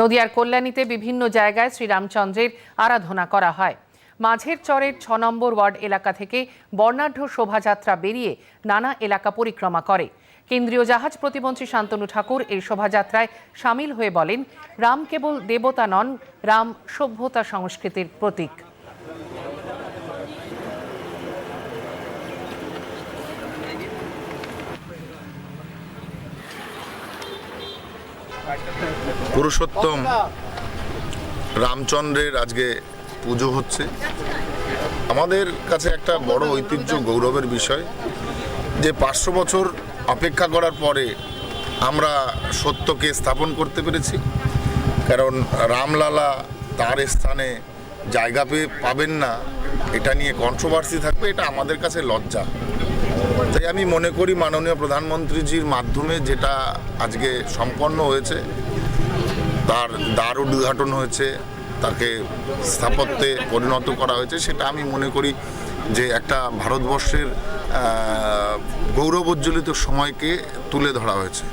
নদিয়ার কল্যাণীতে বিভিন্ন জায়গায় শ্রীরামচন্দ্রের আরাধনা করা হয়। মাঝের চরের ছ নম্বর ওয়ার্ড এলাকা থেকে বর্ণাঢ্য শোভাযাত্রা বেরিয়ে নানা এলাকা পরিক্রমা করে। কেন্দ্রীয় জাহাজ প্রতিমন্ত্রী শান্তনু ঠাকুর এই শোভাযাত্রায় সামিল হয়ে বলেন, রাম কেবল দেবতা নন, রাম সভ্যতা সংস্কৃতির প্রতীক। পুরুষোত্তম রামচন্দ্রের আজকে পুজো হচ্ছে। আমাদের কাছে একটা বড় ঐতিহ্য, গৌরবের বিষয়, যে পাঁচশো বছর অপেক্ষা করার পরে আমরা সত্যকে স্থাপন করতে পেরেছি। কারণ রামলালা তার স্থানে জায়গা পেয়ে পাবেন না, এটা নিয়ে কন্ট্রোভার্সি থাকবে, এটা আমাদের কাছে লজ্জা। তাই আমি মনে করি মাননীয় প্রধানমন্ত্রীজির মাধ্যমে যেটা আজকে সম্পন্ন হয়েছে, তার দ্বার উদ্ঘাটন হয়েছে, তাকে স্থাপত্যে পরিণত করা হয়েছে, সেটা আমি মনে করি যে একটা ভারতবর্ষের গৌরবোজ্জ্বলিত সময়কে তুলে ধরা হয়েছে।